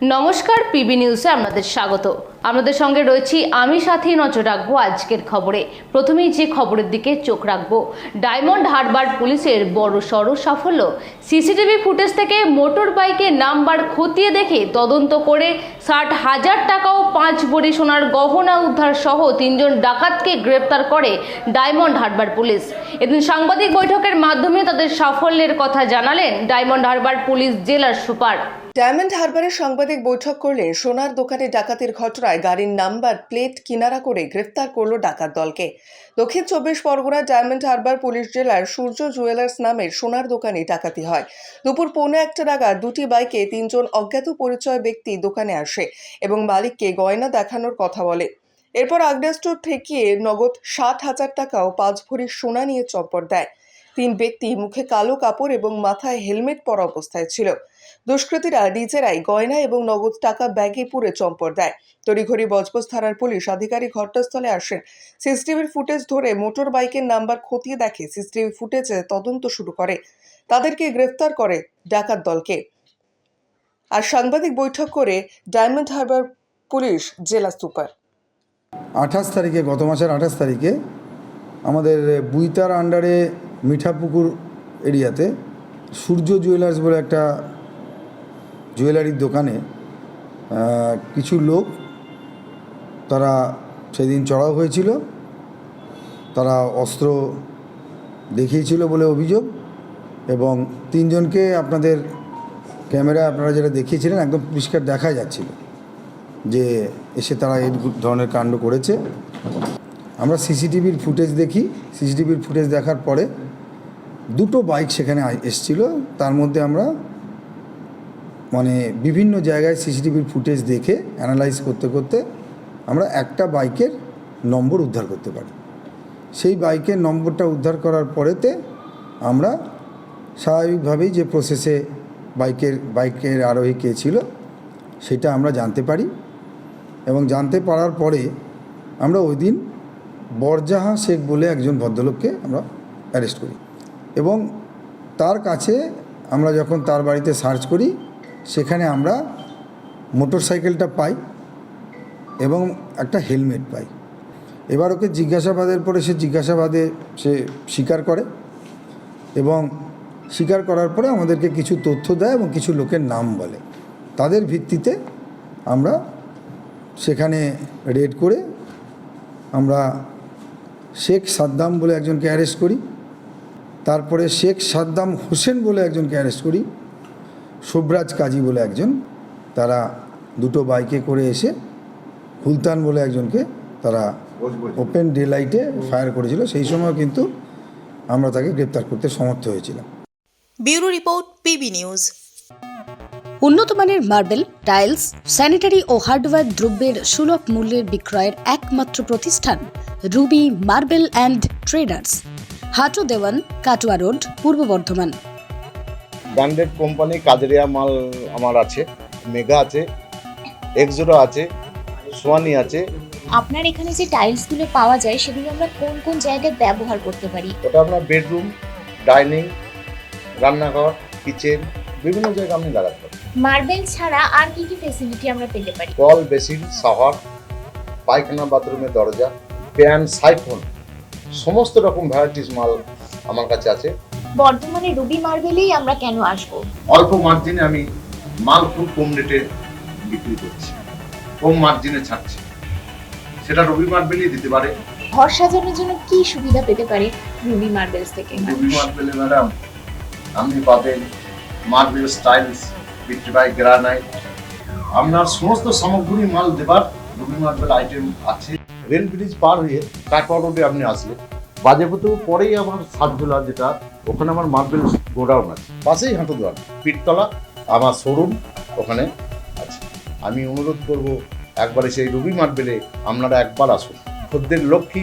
নমস্কার, পিবি নিউজে আপনাদের স্বাগত। আপনাদের সঙ্গে রয়েছি আমি সাথে, নজর রাখব আজকের খবরে। প্রথমেই যে খবরের দিকে চোখ রাখব, ডায়মন্ড হারবার পুলিশের বড় সড় সাফল্য। সিসিটিভি ফুটেজ থেকে মোটর বাইকের নাম্বার খতিয়ে দেখে তদন্ত করে ষাট হাজার টাকা ও পাঁচ বড়ি সোনার গহনা উদ্ধার সহ তিনজন ডাকাতকে গ্রেপ্তার করে ডায়মন্ড হারবার পুলিশ। এদিন সাংবাদিক বৈঠকের মাধ্যমে তাদের সাফল্যের কথা জানালেন ডায়মন্ড হারবার পুলিশ জেলার সুপার। ডায়মন্ড হারবারের সাংবাদিক বৈঠক করলেন সোনার দোকানে ডাকাতির ঘটনায় গাড়ির নাম্বার, প্লেট, কিনারা করে গ্রেফতার করল ডাকাত দলকে। দক্ষিণ চব্বিশ পরগনার ডায়মন্ড হারবার পুলিশ জেলার সূর্য জুয়েলার্স নামের সোনার দোকানে ডাকাতি হয়। দুপুর পৌনে একটা নাগাদ দুটি বাইকে তিনজন অজ্ঞাত পরিচয় ব্যক্তি দোকানে আসে এবং মালিককে গয়না দেখানোর কথা বলে। এরপর আগ্নেয়াস্ত্র ঠেকিয়ে নগদ সাত হাজার টাকা ও পাঁচ ভরি সোনা নিয়ে চম্পট দেয়। তিন ব্যক্তি মুখে কালো কাপড় এবং মাথায় হেলমেট পরা অবস্থায় ছিল। দুষ্কৃতীরা নিজেরাই গয়না এবং নগদ টাকা ব্যাগে পুরে চম্পট দেয়। তড়িঘড়ি বজবজ থানার পুলিশ আধিকারিক ঘটনাস্থলে আসেন। সিসিটিভির ফুটেজ ধরে মোটর বাইকের নাম্বার খতিয়ে দেখে সিসিটিভি ফুটেজে তদন্ত শুরু করে। তাদেরকে গ্রেফতার করে ডাকাত দলকে। আর সাংবাদিক বৈঠক করে ডায়মন্ড হারবার পুলিশ জেলা সুপার। আঠাশ তারিখে, গত মাসের আঠাশ তারিখে আমাদের বুইতার আন্ডারে মিঠাপুকুর এরিয়াতে সূর্য জুয়েলার্স বলে একটা জুয়েলারির দোকানে কিছু লোক, তারা সেদিন চড়াও হয়েছিল। তারা অস্ত্র দেখিয়েছিল বলে অভিযোগ এবং তিনজনকে আপনাদের ক্যামেরায় আপনারা যেটা দেখিয়েছিলেন একদম পরিষ্কার দেখা যাচ্ছিল যে এসে তারা এই ধরনের কাণ্ড করেছে। আমরা সিসিটিভির ফুটেজ দেখি। সিসিটিভির ফুটেজ দেখার পরে দুটো বাইক সেখানে এসছিল। তার মধ্যে আমরা মানে বিভিন্ন জায়গায় সিসিটিভির ফুটেজ দেখে অ্যানালাইজ করতে করতে আমরা একটা বাইকের নম্বর উদ্ধার করতে পারি। সেই বাইকের নম্বরটা উদ্ধার করার পরেতে আমরা স্বাভাবিকভাবেই যে প্রসেসে বাইকের বাইকের আরোহী কে ছিল, সেটা আমরা জানতে পারি এবং জানতে পারার পরে আমরা ওই দিন বরজাহা শেখ বলে একজন ভদ্রলোককে আমরা অ্যারেস্ট করি। এবং তার কাছে আমরা যখন তার বাড়িতে সার্চ করি, সেখানে আমরা মোটর সাইকেলটা পাই এবং একটা হেলমেট পাই। এবার ওকে জিজ্ঞাসাবাদের পরে সে জিজ্ঞাসাবাদে সে স্বীকার করে এবং স্বীকার করার পরে আমাদেরকে কিছু তথ্য দেয় এবং কিছু লোকের নাম বলে। তাদের ভিত্তিতে আমরা সেখানে রেড করে আমরা শেখ সাদ্দাম বলে একজনকে অ্যারেস্ট করি। তারপরে শেখ সাদ্দাম হোসেন বলে একজনকে অ্যারেস্ট করি শুভরাজ কাজী বলে একজন তারা দুটো বাইকে করে এসে হুলতান বলে একজনকে তারা ওপেন ডে লাইটে ফায়ার করেছিল। সেই সময় কিন্তু আমরা তাকে গ্রেপ্তার করতে সমর্থ হয়েছিলাম। Bureau report PB news. উন্নত মানের মার্বেল টাইলস স্যানিটারি ও হার্ডওয়্যার দ্রব্যের সুলভ মূল্যের বিক্রয়ের একমাত্র প্রতিষ্ঠান Ruby marble and traders. Hatu Dewan Katwa road Purba Bardhaman. Branded company Kajaria মাল আমার আছে মেগা আছে এক্সোরো আছে সোয়ানি আছে। আপনার এখানে যে টাইলসগুলো পাওয়া যায় সেগুলো আমরা কোন কোন জায়গায় ব্যবহার করতে পারি? ওটা আপনার বেডরুম ডাইনিং রান্নাঘর কিচেন বিভিন্ন জায়গায় আপনি লাগাতে পারেন মার্বেল ছাড়া আর কি কি ফেসিলিটি আমরা পেতে পারি? কল বেসিন শাওয়ার পায়খানা বাথরুমের দরজা প্যান সাইফোন সমস্ত রকম ভ্যারাইটিস মাল আমার কাছে আছে। বর্ধমানে রুবি মার্বেলেই আমরা কেন আসব? অল্প মার্জিনে আমি মাল খুব কম রেটে বিক্রি করছি। কম মার্জিনে ছাড়ছি। সেটা রুবি মার্বেলই দিতে পারে। ঘর সাজানোর জন্য কি সুবিধা পেতে পারে রুবি মার্বেলস থেকে? রুবি মার্বেলে ম্যাডাম আপনি পাবেন মার্বেল স্টাইলস বিট্রিবাই গ্রানাইট আপনার সমস্ত সামগ্রী মাল দেবার রুবি মার্বেল আইটেম আছে। রেল ব্রিজ পার হয়ে কাটোয়া রোডে আপনি আসলে। বাজেপুতু পরেই আমার সাতজোলা যেটা, ওখানে আমার মার্বেল গোডাউন আছে। পাশেই হাঁটু দোয়ান পিঠতলা, আমার শোরুম ওখানে আছে। আমি অনুরোধ করব, একবারে সেই রবি মার্বেলে আপনারা একবার আসুন। খদ্দের লক্ষ্মী